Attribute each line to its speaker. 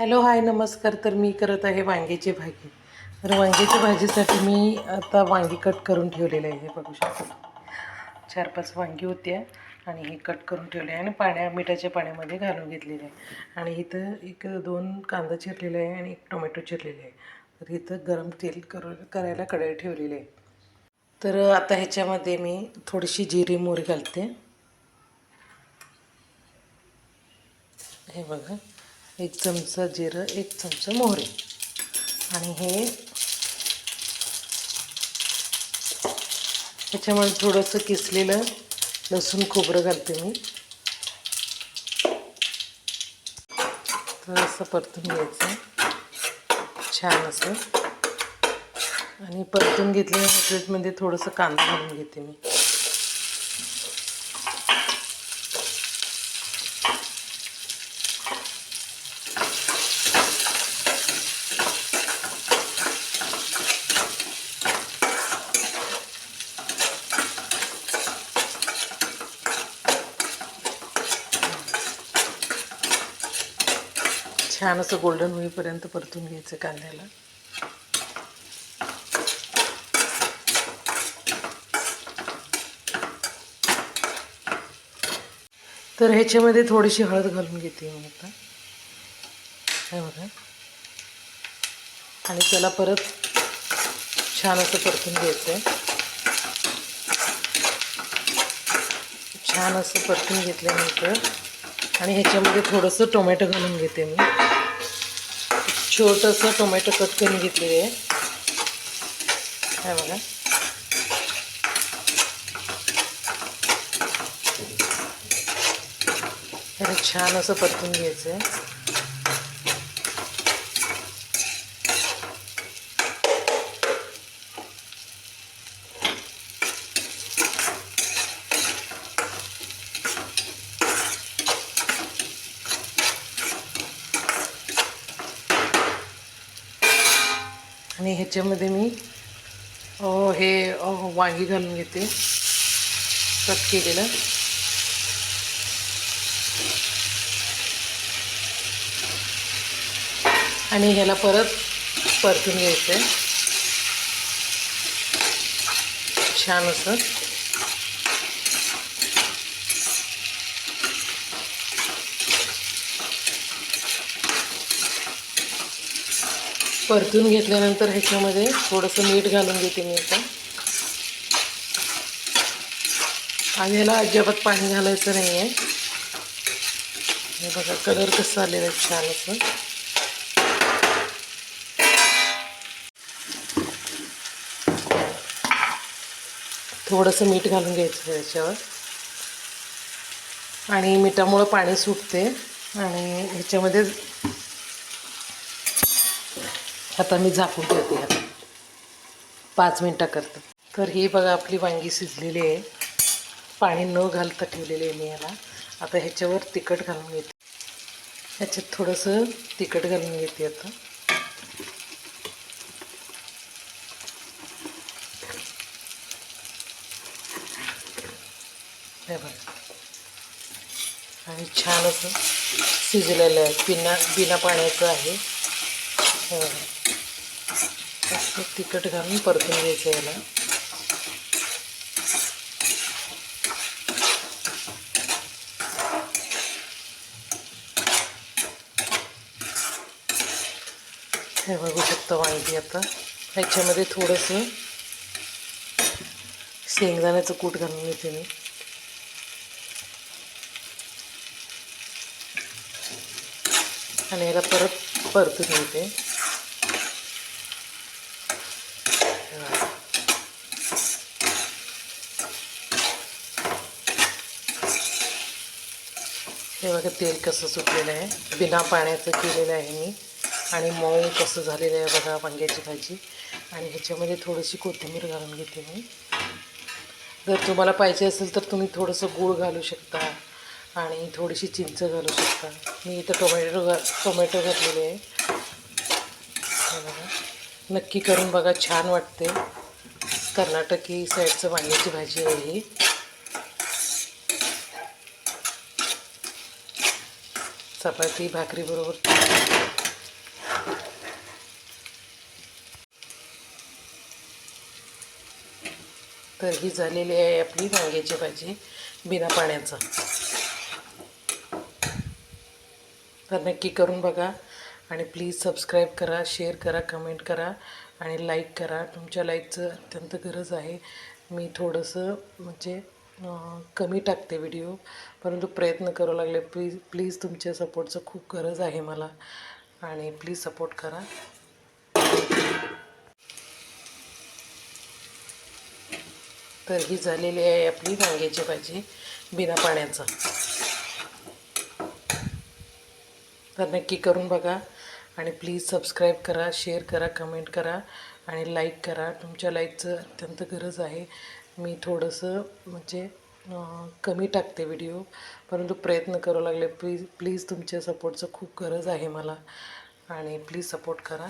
Speaker 1: Hello hi नमस्कार. तर मी करत आहे वांग्याची भाजी. तर वांग्याच्या भाजीसाठी मी आता वांगी कट करून ठेवलेले आहे. हे बघू शकता. चार पाच वांगी होत्या आणि हे कट करून ठेवले आहे आणि पाण्या मिठाच्या पाण्यामध्ये घालून घेतलेले आहे. आणि इथं एक दोन कांदा चिरलेला आहे आणि एक टोमॅटो चिरलेले आहे. तर इथं गरम तेल कर करायला कढई ठेवलेली आहे. तर आता ह्याच्यामध्ये मी थोडीशी जिरी मोहरी घालते. हे बघा. एक चमचा जिरं एक चमचा मोहरी. आणि हे त्याच्यामुळे थोडंसं किसलेलं लसूण खोबरं घालते मी. थोडंसं परतून घ्यायचं. छान असं. आणि परतून घेतलेल्या प्लेटमध्ये थोडंसं कांदा घालून घेते मी. छान असं गोल्डन होईपर्यंत परतून घ्यायचं कांद्याला. तर ह्याच्यामध्ये थोडीशी हळद घालून घेते मी आता. हे बघा. आणि त्याला परत छान असं परतून घ्यायचं आहे छान असं परतून घेतल्यानंतर आणि ह्याच्यामध्ये थोडंसं टोमॅटो घालून घेते मी. छोटंसं टोमॅटो कट करून घेतलेले आहे. काय बघा. त्याला छान असं परतून घ्यायचं आहे आणि ह्याच्यामध्ये मी हे वांगी घालून घेते. कट केलेलं. आणि ह्याला परत परतून घ्यायचं आहे छान असं. परतून घेतल्यानंतर ह्याच्यामध्ये थोडंसं मीठ घालून घेते मी आता. आणि ह्याला अजिबात पाणी घालायचं नाही आहे हे बघा कलर कसं आलेला आहे छान असं. थोडंसं मीठ घालून घ्यायचं ह्याच्यावर. आणि मिठामुळं पाणी सुटते. आणि ह्याच्यामध्ये आता मी झाकून ठेवते आता. पाच मिनटं करतं. तर ही बघा आपली वांगी शिजलेली आहे. पाणी न घालता ठेवलेली आहे मी याला. आता ह्याच्यावर तिखट घालून घेते ह्याच्यात थोडंसं तिखट घालून घेते आता. हे बघा. आणि छान असं शिजलेलं आहे. बिना बिना पाण्याचं आहे. तिखट घालून परतून घ्यायचं याला. हे बघू शकता वांगी आता. ह्याच्यामध्ये थोडंसं शेंगदाण्याचं कूट घालून घेते मी. आणि याला परत परतून घेते. बघा तेल कसं सुटलेलं आहे बिना पाण्याचं केलेलं आहे मी. आणि मऊ कसं झालेलं आहे बघा वांग्याची भाजी. आणि ह्याच्यामध्ये थोडीशी कोथिंबीर घालून घेते मी. जर तुम्हाला पाहिजे असेल तर तुम्ही थोडंसं गूळ घालू शकता आणि थोडीशी चिंच घालू शकता. मी इथं टोमॅटो घा टोमॅटो घातलेले आहे. बघा. नक्की करून बघा छान वाटते. कर्नाटकी साईडचं वांग्याची भाजी आहे ही. चपाती भाकरीबरोबर तर ही झालेली आहे आपली वांग्याची भाजी बिना पाण्याचं. तर नक्की करून बघा आणि प्लीज सबस्क्राईब करा शेअर करा कमेंट करा आणि लाईक करा. तुमच्या लाईकचं अत्यंत गरज आहे. मी थोडंसं म्हणजे कमी टाकते व्हिडिओ परंतु प्रयत्न करू लागले. प्लीज प्लीज तुमच्या सपोर्टचं खूप गरज आहे मला. आणि प्लीज सपोर्ट करा. तर ही झालेली आहे आपली वांग्याची भाजी बिना पाण्याचं. तर नक्की करून बघा. आणि प्लीज सबस्क्राईब करा शेअर करा कमेंट करा. आणि लाईक करा. तुमच्या लाईकचं अत्यंत गरज आहे. मी थोडंसं म्हणजे कमी टाकते व्हिडिओ परंतु प्रयत्न करू लागले. प्लीज प्लीज तुमच्या सपोर्टचं खूप गरज आहे मला. आणि प्लीज सपोर्ट करा.